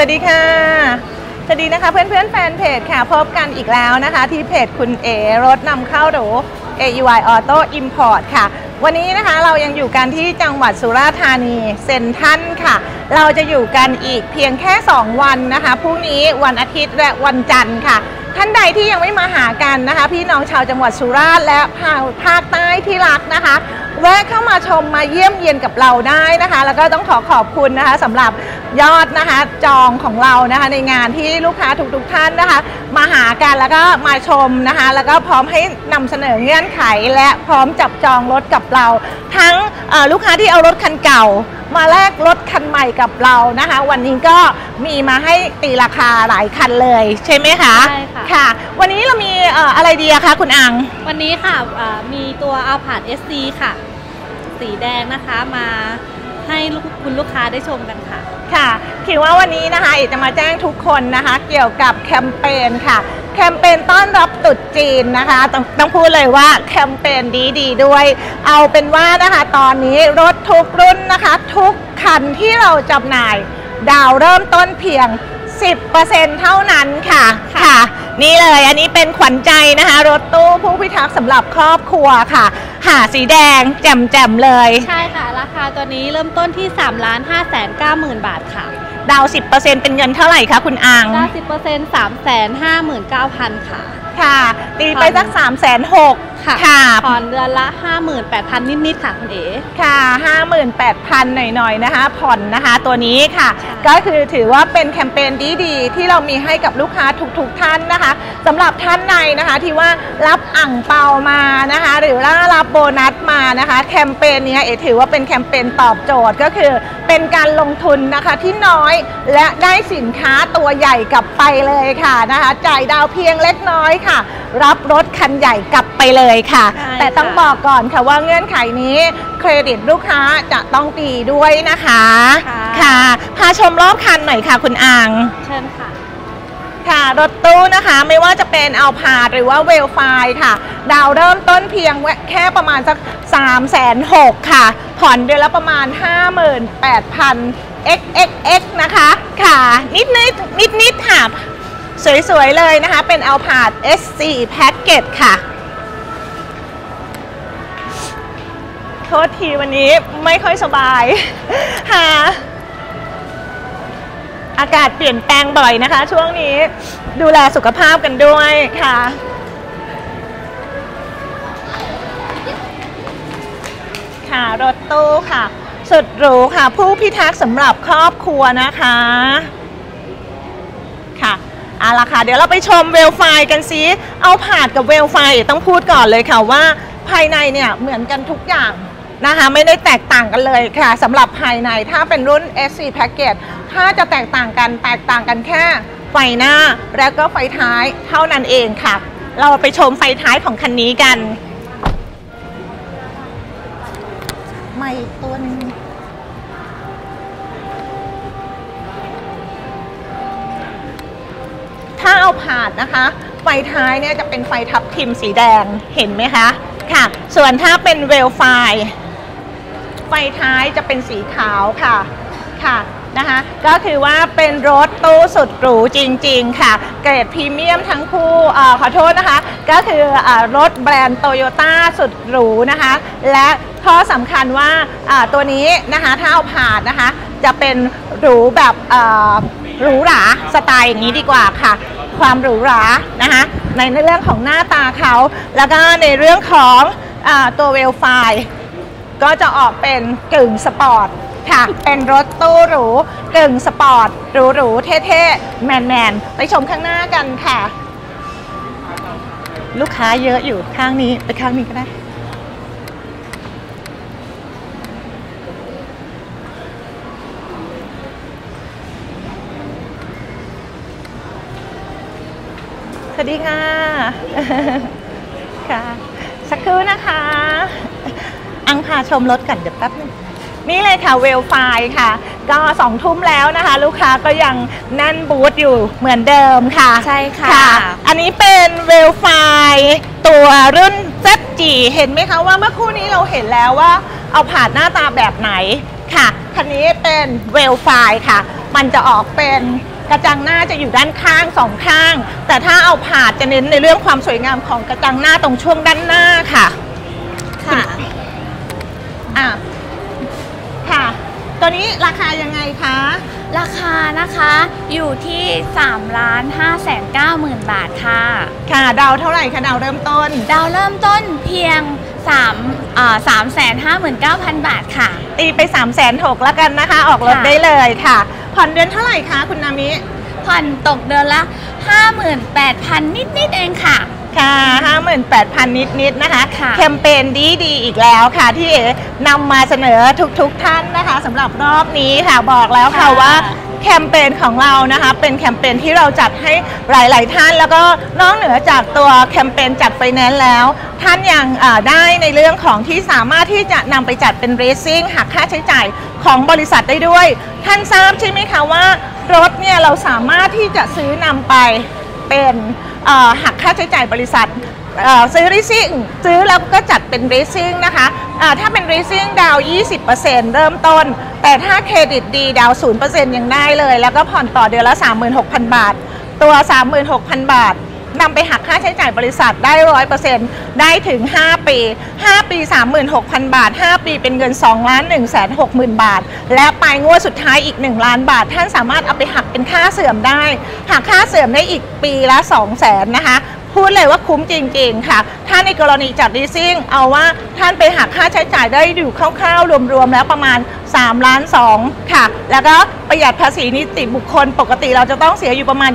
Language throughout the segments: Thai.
สวัสดีค่ะ สวัสดีนะคะเพื่อนเพื่อนแฟนเพจค่ะ พบกันอีกแล้วนะคะที่เพจคุณเอรถนำเข้าหรู AUI Auto Import ค่ะ วันนี้นะคะเรายังอยู่กันที่จังหวัดสุราษฎร์ธานีเซนทันค่ะ เราจะอยู่กันอีกเพียงแค่ 2 วันนะคะพรุ่งนี้วันอาทิตย์และวันจันทร์ค่ะท่านใดที่ยังไม่มาหากันนะคะ พี่น้องชาวจังหวัดสุราษฎร์และภาภาคใต้ที่รักนะคะแวะเข้ามาชมมาเยี่ยมเยียนกับเราได้นะคะ แล้วก็ต้องขอขอบคุณนะคะสำหรับ ยอดนะคะจองของเรานะคะในงานที่ลูกค้าทุกๆท่านนะคะ มาหากันแล้วก็มาชมนะคะ แล้วก็พร้อมให้นำเสนอเงื่อนไขและพร้อมจับจองรถกับเรา ทั้งเอ่อลูกค้าที่เอารถคันเก่า มาแลกรถคันใหม่กับเรานะคะ วันนี้ก็มีมาให้ตีราคาหลายคันเลย ใช่ไหมคะใช่ค่ะค่ะ วันนี้เรามีเอ่ออะไรดีอะคะคุณอัง วันนี้ค่ะอ่ามีตัวเอาผาด SC ค่ะ สีแดงนะคะมาให้ลูกคุณลูกค้าได้ชมกันค่ะ ค่ะคิดว่าวันนี้นะคะเอกจะมาแจ้งทุกคนนะคะ เกี่ยวกับแคมเปญค่ะ แคมเปญต้อนรับตรุษจีนนะคะต้องต้องพูดเลยว่าแคมเปญดีดีๆด้วย เอาเป็นว่านะคะตอนนี้รถทุกรุ่นนะคะ ทุกคันที่เราจำหน่าย ดาวเริ่มต้นเพียง 10%เท่านั้นค่ะค่ะ นี่เลยอันนี้เป็นขวัญใจนะคะ รถตู้ผู้พิทักษ์สำหรับครอบครัวค่ะหาสีแดงแจ่มๆเลย ใช่ค่ะ ราคาตัวนี้เริ่มต้นที่3ล้าน5แสน9หมื่นบาทค่ะ ดาว 10%เป็นเงินเท่าไหร่คะคุณอังดาว10% 3แสน5หมื่น9พันค่ะ ค่ะ ตีไปสัก3ามแสนหกค่ะค่ะผ่อนเดือนละ 58,000 นิดๆค่ะคุณเอ๋ค่ะ 58,000 หน่อยๆนะคะ ผ่อนนะคะตัวนี้ค่ะใช่ก็คือถือว่าเป็นแคมเปญดีๆ ที่เรามีให้กับลูกค้าทุกๆท่านนะคะสำหรับท่านในนะคะที่ว่ารับอ่างเปามานะคะ หรือว่ารับโบนัสมานะคะ แคมเปญเนี้ยเอถือว่าเป็นแคมเปญตอบโจทย์ก็คือ เป็นการลงทุนนะคะที่น้อยและได้สินค้าตัวใหญ่กลับไปเลยค่ะนะคะจ่ายดาวเพียงเล็กน้อยค่ะรับรถคันใหญ่กลับไปเลยค่ะ ใช่แต่ต้องค่ะ บอกก่อนค่ะว่าเงื่อนไขนี้ เครดิตลูกค้าจะต้องดีด้วยนะคะค่ะค่ะพาชมรอบคันหน่อยค่ะคุณอัง เชิญค่ะ ค่ะรถตู้นะคะไม่ว่าจะเป็นเอาพาดหรือว่าเวลไฟค่ะ ดาวเริ่มต้นเพียงแค่ประมาณสัก3 6 0 0 0ค่ะ ผ่อนเดือนละประมาณ 58,000 xxx นะคะ ค่ะ นิดนิดนิดนิดๆค่ะ สวย ๆ เลยนะคะ เป็นเอาพาด S4 Package ค่ะ โทษทีวันนี้ไม่ค่อยสบายค่ะอากาศเปลี่ยนแปลงบ่อยนะคะ ช่วงนี้ดูแลสุขภาพกันด้วยค่ะ ค่ะ รถตู้ค่ะ สุดหรูค่ะ ผู้พิทักษ์สำหรับครอบครัวนะคะ เอาละค่ะ เดี๋ยวเราไปชมเวลไฟกันซิเอาผาดกับเวลไฟต้องพูดก่อนเลยค่ะว่าภายในเนี่ยเหมือนกันทุกอย่างนะคะไม่ได้แตกต่างกันเลยค่ะสำหรับภายในถ้าเป็นรุ่น SC Package ถ้าจะแตกต่างกันแตกต่างกันแค่ไฟหน้าและก็ไฟท้ายเท่านั้นเองค่ะ เราไปชมไฟท้ายของคันนี้กัน ไม่ เอาผาดนะคะ ไฟท้ายเนี่ยจะเป็นไฟทับทิมสีแดงเห็นไหมคะค่ะ ส่วนถ้าเป็นเวลไฟ ไฟท้ายจะเป็นสีขาวค่ะค่ะนะคะก็คือว่าเป็นรถตู้สุดหรูจริงๆค่ะ เกรดพรีเมียมทั้งคู่อขอโทษนะคะ ก็คืออรถแบรนด์โตโยต้าสุดหรูนะคะ และข้อสำคัญว่าตัวนี้นะคะถ้าเอาผ่านนะคะ จะเป็นหรูแบบหรูหราสไตล์อย่างนี้ดีกว่าค่ะ ความหรูหรานะคะในเรื่องของหน้าตาเขา แล้วก็ในเรื่องของอตัวเวลไฟก็จะออกเป็นกึ่งสปอร์ตค่ะ เป็นรถตู้หรูกึ่งสปอร์ตหรูหรูเท่ๆ แมนๆ ไปชมข้างหน้ากันค่ะ ลูกค้าเยอะอยู่ข้างนี้ ไปข้างนี้ก็ได้ วัสดีค่ะ ค่ะ สักครู่นะคะ อังพาชมรถกันเดี๋ยวแป๊บนึงนี่เลยค่ะเวลไฟค่ะ ก็สองทุ่มแล้วนะคะ ลูกค้าก็ยังแนั่นบูธอยู่เหมือนเดิมค่ะ ใช่ค่ะอันนี้เป็นเวลไฟตัวรุ่น ZG เห็นไหมคะว่าเมื่อครู่นี้เราเห็นแล้วว่า เอาผ่านหน้าตาแบบไหนค่ะคันนี้เป็นเวลไฟค่ะ มันจะออกเป็น กระจังหน้าจะอยู่ด้านข้างสองข้าง แต่ถ้าเอาผาดจะเน้นในเรื่องความสวยงามของกระจังหน้าตรงช่วงด้านหน้าค่ะ ค่ะอะค่ะ ตัวนี้ราคายังไงคะ ราคานะคะอยู่ที่3ล้าน5แสน9หมื่นบาทค่ะ ค่ะ ดาวเท่าไหร่คะดาวเริ่มต้น ดาวเริ่มต้นเพียง 3อ่า3แสน5หมื่น9พันบาทค่ะ ตีไป3ามแสนหกแล้วกันนะคะ ออกรถค่ะ ได้เลยค่ะ ผ่อนเดือนเท่าไหร่คะคุณนามิ ผ่อนตกเดือนละ58,000นิด ๆ เองค่ะ ค่ะ 58,000 นิด ๆ นะคะ ค่ะ แคมเปญดีดีๆอีกแล้วค่ะ ที่เอ๋นำมาเสนอทุก ๆทท่านนะคะสำหรับรอบนี้ค่ะบอกแล้วค่ะค่ะ ว่า แคมเปญของเรานะคะเป็นแคมเปญที่เราจัดให้หลาย ๆ ท่าน แล้วก็นอกเหนือจากตัวแคมเปญจัดไฟแนนซ์แล้ว ท่านยังได้ในเรื่องของที่สามารถที่จะนำไปจัดเป็นเรซิ่งหักค่าใช้จ่ายของบริษัทได้ด้วย ท่านทราบใช่ไหมคะว่ารถเนี่ยเราสามารถที่จะซื้อนำไปเป็นหักค่าใช้จ่ายบริษัท ซื้อ r ิซิ่งซื้อแล้วก็จัดเป็น r ิซิ่งนะคะถ้าเป็น r ิซิ่งดาว 20%เริ่มต้น แต่ถ้าเครดิตดีดาว 0%ยังได้เลย แล้วก็ผ่อนต่อเดือนละ 36,000 บาท ตัว 36,000 บาทนำไปหักค่าใช้จ่ายบริษัทได้100%ได้ถึง 5 ปี 5 ปี 36,000 บาท 5 ปีเป็นเงิน2ล้าน1 6 0 0 0 0 บาท และปลายงวดสุดท้ายอีก 1 ล้านบาท ท่านสามารถเอาไปหักเป็นค่าเสื่อมได้ หักค่าเสื่อมได้อีกปีละ 2 0 0 0 0 0นะคะ พูดเลยว่าคุ้มจริงๆค่ะ ถ้าในกรณีจัดลีสซิ่งเอาว่าท่านไปหักค่าใช้จ่ายได้อยู่คร่าวๆรวมๆแล้วประมาณ3ล้าน2ค่ะ แล้วก็ประหยัดภาษีนิติบุคคลปกติเราจะต้องเสียอยู่ประมาณ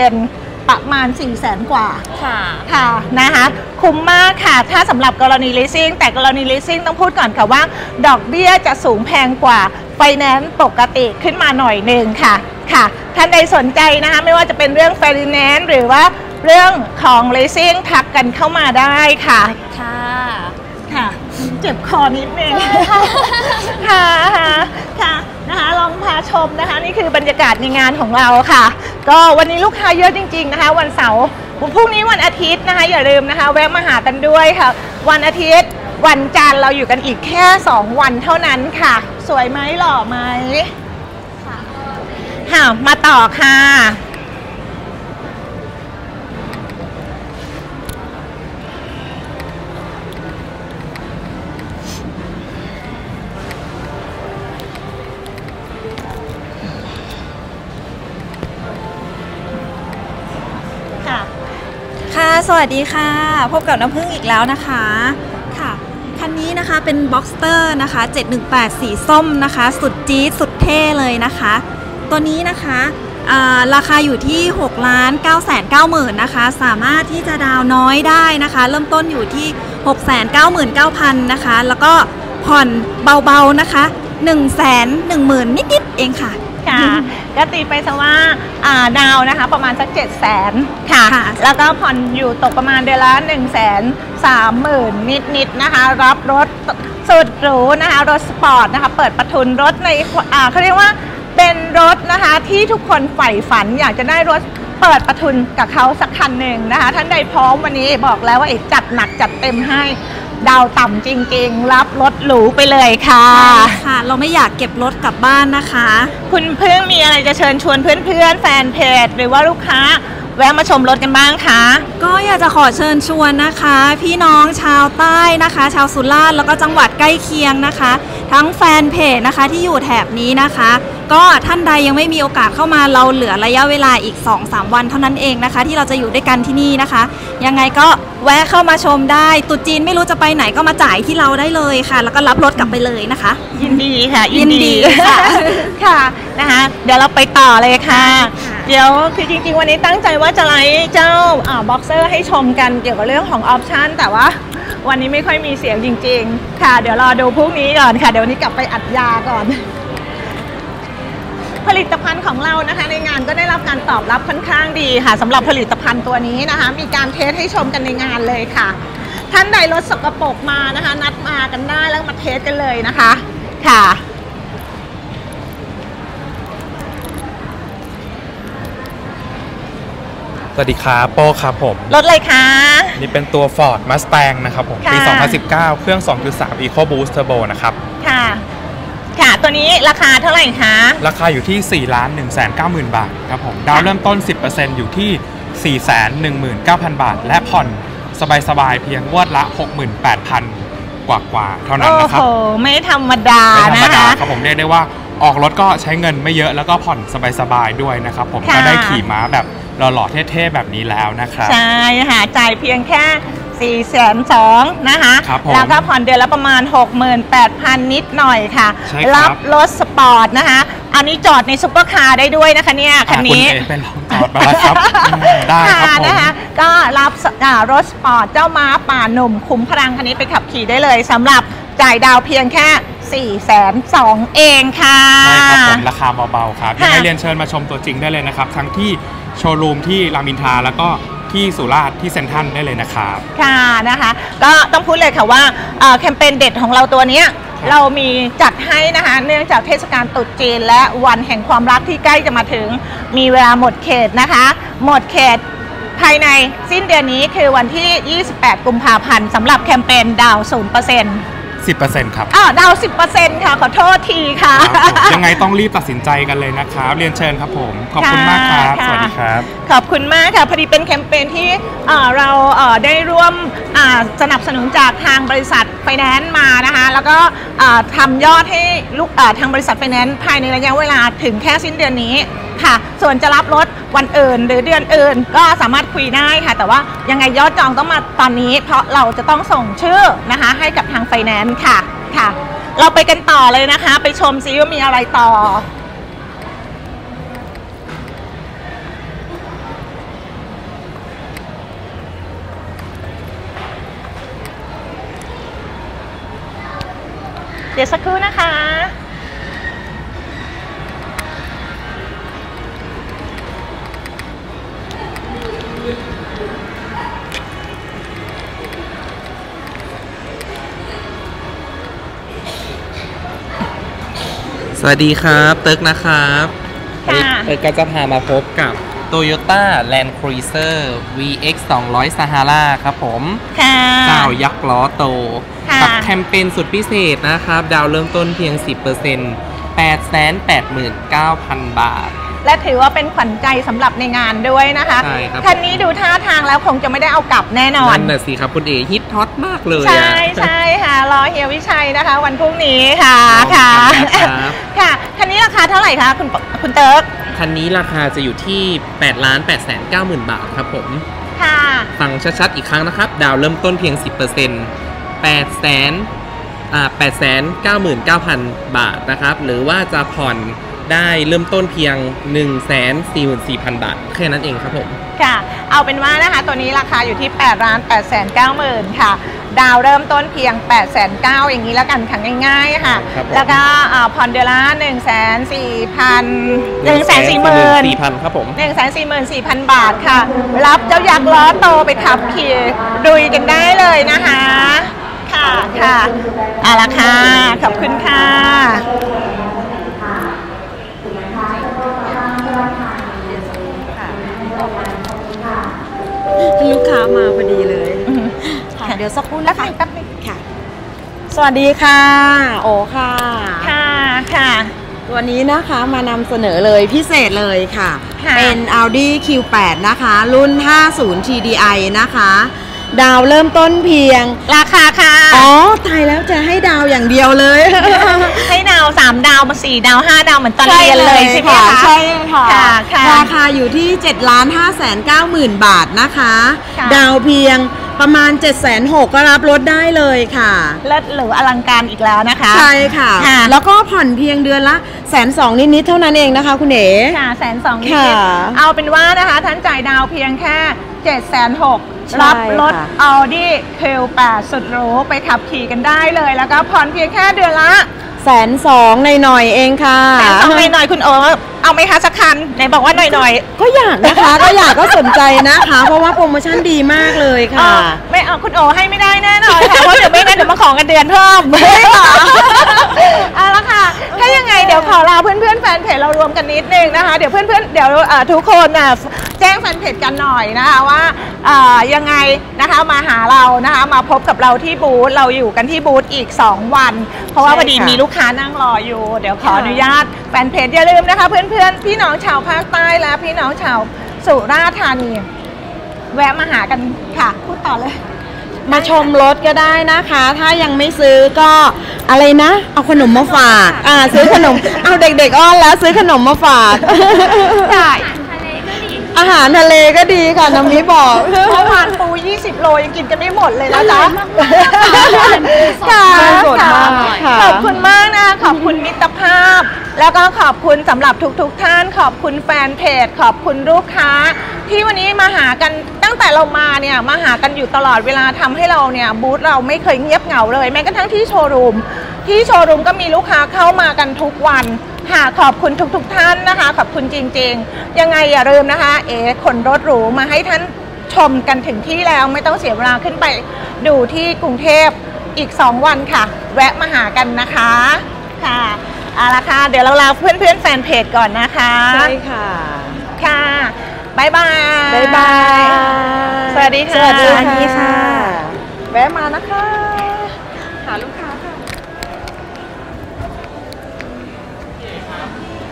20%ประมาณ 4 0 0 0 0 0กว่า ค่ะ ค่ะ นะคะ คุ้มมากค่ะ ถ้าสำหรับกรณี leasing แต่กรณี leasing ต้องพูดก่อนค่ะว่า ดอกเบี้ยจะสูงแพงกว่า ไฟแนนซ์ปกติขึ้นมาหน่อยหนึ่งค่ะ ค่ะ ท่านใดสนใจนะคะ ไม่ว่าจะเป็นเรื่องไฟแนนซ์หรือว่า เรื่องของ leasing ทักกันเข้ามาได้ค่ะ ค่ะ ค่ะ เจ็บคอนิดนึงค่ะค่ะค่ะนะคะลองพาชมนะคะ นี่คือบรรยากาศในงานของเราค่ะ ก็วันนี้ลูกค้าเยอะจริง ๆนะคะ วันเสาร์วันพรุ่งนี้วันอาทิตย์นะคะ อย่าลืมนะคะ แวะมาหากันด้วยค่ะ วันอาทิตย์ วันจันทร์เราอยู่กันอีกแค่ 2 วันเท่านั้นค่ะ สวยไหมหล่อไหมค่ะค่ะมาต่อค่ะค่ะ สวัสดีค่ะ พบกับน้ำพึ่งอีกแล้วนะคะค่ะคันนี้นะคะเป็น Boxster นะคะ 718 สีส้มนะคะ สุดจี๊ดสุดเท่เลยนะคะ ตัวนี้นะคะราคาอยู่ที่ 6 ล้าน9 9 0 0 0 0นะคะ สามารถที่จะดาวน้อยได้นะคะ เริ่มต้นอยู่ที่ 6 9 9 0 0 0นะคะ แล้วก็ผ่อนเบาๆนะคะ 1 1 0 0 0 0 นิดๆเองค่ะ ค่ะก็ตีไปซะว่าอ่าดาวนะคะประมาณสัก7 0 0 0 0 0ค่ะค่ะ แล้วก็ผ่อนอยู่ตกประมาณเดือนละ1 3 0 0 0 0 นิดๆนะคะ รับรถสุดหรูนะคะ รถสปอร์ตนะคะ เปิดประทุนรถในอ่าเขาเรียกว่าเป็นรถนะคะที่ทุกคนใฝ่ฝันอยากจะได้รถเปิดประทุนกับเขาสักคันหนึ่งนะคะ ท่านใดพร้อมวันนี้บอกแล้วว่าเอกจัดหนักจัดเต็มให้ ดาวต่ำจริงๆ รับรถหรูไปเลยค่ะ ค่ะ เราไม่อยากเก็บรถกลับบ้านนะคะ คุณเพิ่งมีอะไรจะเชิญชวนเพื่อนๆ แฟนเพจ หรือว่าลูกค้าแวะมาชมรถกันบ้างคะก็อยากจะขอเชิญชวนนะคะ พี่น้องชาวใต้นะคะ ชาวสุราษฎร์แล้วก็จังหวัดใกล้เคียงนะคะ ทั้งแฟนเพจนะคะที่อยู่แถบนี้นะคะ ก็ท่านใดยังไม่มีโอกาสเข้ามาเราเหลือระยะเวลาอีก 2-3 วันเท่านั้นเองนะคะ ที่เราจะอยู่ด้วยกันที่นี่นะคะ ยังไงก็แวะเข้ามาชมได้ตรุษจีนไม่รู้จะไปไหนก็มาจ่ายที่เราได้เลยค่ะ แล้วก็รับรถกลับไปเลยนะคะ ยินดีค่ะ ยินดีค่ะค่ะนะคะเดี๋ยวเราไปต่อเลยค่ะค่ะเดี๋ยวคือจริงๆ วันนี้ตั้งใจว่าจะไลฟ์เจ้าบ็อกเซอร์ให้ชมกันเกี่ยวกับเรื่องของออปชันแต่ว่าวันนี้ไม่ค่อยมีเสียงจริง ๆ ค่ะ เดี๋ยวรอดูพรุ่งนี้ก่อนค่ะ เดี๋ยววันนี้กลับไปอัดยาก่อน ผลิตภัณฑ์ของเรานะคะ ในงานก็ได้รับการตอบรับค่อนข้างดีค่ะสำหรับผลิตภัณฑ์ตัวนี้นะคะ มีการเทสให้ชมกันในงานเลยค่ะ ท่านใดรถสกปรกมานะคะ นัดมากันได้แล้วมาเทสกันเลยนะคะค่ะสวัสดีครับโป้ครับผม รถอะไรคะ นี่เป็นตัว Ford Mustang นะครับผม ปี ค่ะ 2019 เครื่อง 2.3 EcoBoost Turbo นะครับค่ะค่ะ ตัวนี้ราคาเท่าไหร่คะ ราคาอยู่ที่ 4 ล้าน1 9 0 0 0 0 บาทครับผมดาวเริ่มต้น 10%อยู่ที่ 4 1 9 0 0 0 บาท และผ่อนสบายๆเพียงงวดละ 68,000 กว่าๆเท่านั้นโอ้นะคโหรับไม่ธรรมดาไม่ธรรมนะดาคะครับผมเรียกได้ว่าออกรถก็ใช้เงินไม่เยอะแล้วก็ผ่อนสบายๆด้วยนะครับผมค่ะก็ได้ขี่ม้าแบบหล่อๆเท่ๆแบบนี้แล้วนะครับ ใช่ค่ะจ่ายเพียงแค่ 4ี่แสนสองนะคะครับผมแล้วก็ผ่อนเดือนละประมาณ 68,000 นิดหน่อยค่ะใช่ครับรับรถสปอร์ตนะคะ อันนี้จอดในซุปเปอร์คาร์ได้ด้วยนะคะเนี่ยคันอะนี้คุณเอเป็นลองจอดมาแล้วครับอืมได้ครับค่ะผมนะคะก็รับสอ่ารถสปอร์ตเจ้าม้าป่าหนุ่มคุ้มพลังคันนี้ไปขับขี่ได้เลยสำหรับจ่ายดาวเพียงแค่4ี่แสนสองเองค่ะ ใช่ครับผมราคาเบาๆครับค่ะยังไงเรียนเชิญมาชมตัวจริงได้เลยนะครับ ทั้งที่โชว์รูมที่รามอินทราแล้วก็ ที่สุราษฎร์ที่เซ็นทรัลได้เลยนะครับ ค่ะนะคะ ก็ต้องพูดเลยค่ะว่าเอ่อแคมเปญเด็ดของเราตัวเนี้ยครับเรามีจัดให้นะคะ เนื่องจากเทศกาลตรุษจีน และวันแห่งความรักที่ใกล้จะมาถึง มีเวลาหมดเขตนะคะ หมดเขตภายในสิ้นเดือนนี้คือวันที่ 28 กุมภาพันธ์สำหรับแคมเปญดาว 0% 10%ครับอ้าวดาว10%ค่ะ ขอโทษทีค่ะครับผมยังไงต้องรีบตัดสินใจกันเลยนะครับ เรียนเชิญครับผม ขอบคุณมากครับค่ะสวัสดีครับ ขอบคุณมากค่ะ พอดีเป็นแคมเปญที่เอ่อเราเอ่อได้ร่วมอ่าสนับสนุนจากทางบริษัทไฟแนนซ์มานะคะ แล้วก็อ่าทำยอดให้ลูกอ่าทางบริษัทไฟแนนซ์ภายในระยะเวลาถึงแค่สิ้นเดือนนี้ ค่ะ ส่วนจะรับรถวันอื่นหรือเดือนอื่น ก็สามารถคุยได้ค่ะ แต่ว่ายังไงยอดจองต้องมาตอนนี้ เพราะเราจะต้องส่งชื่อนะคะ ให้กับทางไฟแนนซ์ค่ะค่ะ เราไปกันต่อเลยนะคะ ไปชมซิว่ามีอะไรต่อเดี๋ยวสักครู่นะคะ สวัสดีครับ เติร์กนะครับวันนี้ค่ะเติร์กก็จะพามาพบกับ Toyota Land Cruiser VX 200 Sahara ครับผมค่ะเจ้ายักษ์ล้อโตค่ะกัแคมเปญสุดพิเศษนะครับ ดาวเริ่มต้นเพียง 10% 889,000 บาท และถือว่าเป็นขวัญใจสำหรับในงานด้วยนะคะใช่ครับ คันนี้ดูท่าทางแล้วคงจะไม่ได้เอากลับแน่นอน นั่นน่ะสิครับคุณเอฮิตฮอตมากเลยใช่อะใช่ค่ะ รอเฮียวิชัยนะคะ วันพรุ่งนี้ค่ะรอค่ะเหมือนกันนะครับ ค่ะคันนี้ราคาเท่าไหร่คะคุณปคุณเติร์กคันนี้ราคาจะอยู่ที่8ล้าน8 9 0 0 0 0บาทครับผม ค่ะ ฟังชัดๆอีกครั้งนะครับ ดาวเริ่มต้นเพียง 10% 8แสนอ่า8แสน99,000 บาทนะครับ หรือว่าจะผ่อน ได้เริ่มต้นเพียง 1 4 4 0 0 0 บาท แค่นั้นเองครับผม ค่ะ เอาเป็นว่านะคะ ตัวนี้ราคาอยู่ที่8ล้าน8แสน9หมื่นค่ะ ดาวเริ่มต้นเพียง8แสน9อย่างนี้แล้วกันค่ะง่ายๆค่ะครับผมแล้วก็อ่าผ่อนเดือนละ1แสน4พัน1แสน4หมื่น4,000ครับผมหนึ่งแสนสี่หมื่นสี่พันบาทค่ะ รับเจ้ายักษ์ล้อโตไปขับขี่ดุยกันได้เลยนะคะค่ะค่ะเอาละค่ะ ขอบคุณค่ะ ลูกค้ามาพอดีเลยค่ะเดี๋ยวสักครู่แป๊บนะคะนึงแป๊บนึงค่ะ สวัสดีค่ะ โอค่ะ ค่ะค่ะวันนี้นะคะมานำเสนอเลยพิเศษเลยค่ะค่ะ เป็น Audi Q8 นะคะ รุ่น 50 TDI นะคะ ดาวเริ่มต้นเพียง ราคาค่ะ อ๋อตายแล้วจะให้ดาวอย่างเดียวเลย ให้ดาวสามดาวมาสี่ดาวห้าดาวเหมือนตอนเรียนเลยใช่ไหมคะใช่ค่ะค่ะค่ะราคาอยู่ที่7ล้าน5แสน9หมื่นบาทนะคะค่ะดาวเพียงประมาณ 7 6 0 0 0ก็รับรถได้เลยค่ะเลิศหรืออลังการอีกแล้วนะคะ ใช่ค่ะค่ะแล้วก็ผ่อนเพียงเดือนละแสนสองนิดๆเท่านั้นเองนะคะคุณเอ๋ค่ะแสนสองนิดค่ะๆเอาเป็นว่านะคะท่านจ่ายดาวเพียงแค่7จ็ดแสนหกใช่ รับรถค่ะ Audi Q8 สุดหรูไปขับขี่กันได้เลย แล้วก็ผ่อนเพียงแค่เดือนละแสนสองหน่อยๆเองค่ะแสนสองหน่อยๆคุณโอเอาไหมคะสักคันไหนบอกว่าหน่อยก็อยากนะคะ ก็อยากก็สนใจนะคะ เพราะว่าโปรโมชั่นดีมากเลยๆค่ะเออไม่เอาคุณโอให้ไม่ได้แน่นอนค่ะเพราะเดี๋ยวไม่งั้นเดี๋ยวมาขอกันเดือนเพิ่มไม่หรอเอาละค่ะถ้ายังไงเดี๋ยวขอลาเพื่อนๆแฟนเพจเรารวมกันนิดนึงนะคะ เดี๋ยวเพื่อนๆเดี๋ยวเอ่อทุกคนน่ะ แจ้งแฟนเพจกันหน่อยนะคะว่าเอ่อยังไงนะคะมาหาเรานะคะมาพบกับเราที่บูธเราอยู่กันที่บูธอีก 2 วัน เพราะว่าใช่พอดีค่ะมีลูกค้านั่งรออยู่ เดี๋ยวขออนุญาตแฟนเพจอย่าลืมนะคะ เพื่อนๆ พี่น้องชาวภาคใต้และพี่น้องชาวสุราษฎร์ธานี แวะมาหากันค่ะพูดต่อเลยมาชมรถก็ได้นะคะ ถ้ายังไม่ซื้อก็อะไรนะ เอาขนมมาฝาก อ่า ซื้อขนม เอาเด็กๆอ้อนแล้วซื้อขนมมาฝาก อาหารทะเลก็ดีค่ะน้ำมิบอกเมื่อวานปู 20 โลยังกินกันไม่หมดเลยนะจ๊ะค่ะสดมากค่ะขอบคุณมากนะขอบคุณมิตรภาพ แล้วก็ขอบคุณสำหรับทุกๆทท่าน ขอบคุณแฟนเพจ ขอบคุณลูกค้า ที่วันนี้มาหากันตั้งแต่เรามาเนี่ยมาหากันอยู่ตลอดเวลาทำให้เราเนี่ยบูธเราไม่เคยเงียบเหงาเลย แม้กระทั่งที่โชว์รูมที่โชว์รูมก็มีลูกค้าเข้ามากันทุกวัน ค่ะขอบคุณทุกๆทท่านนะคะ ขอบคุณจริง ๆ ยังไงอย่าลืมนะคะ เอ๋ขนรถหรูมาให้ท่านชมกันถึงที่แล้วไม่ต้องเสียเวลาขึ้นไปดูที่กรุงเทพอีก 2 วันค่ะ แวะมาหากันนะคะค่ะเอาละค่ะ เดี๋ยวเราลาเพื่อนๆแฟนเพจก่อนนะคะ ใช่ค่ะ ค่ะบ๊ายบายบ๊ายบาย สวัสดีค่ะ สวัสดีค่ะ แวะมานะคะหาลูกค้า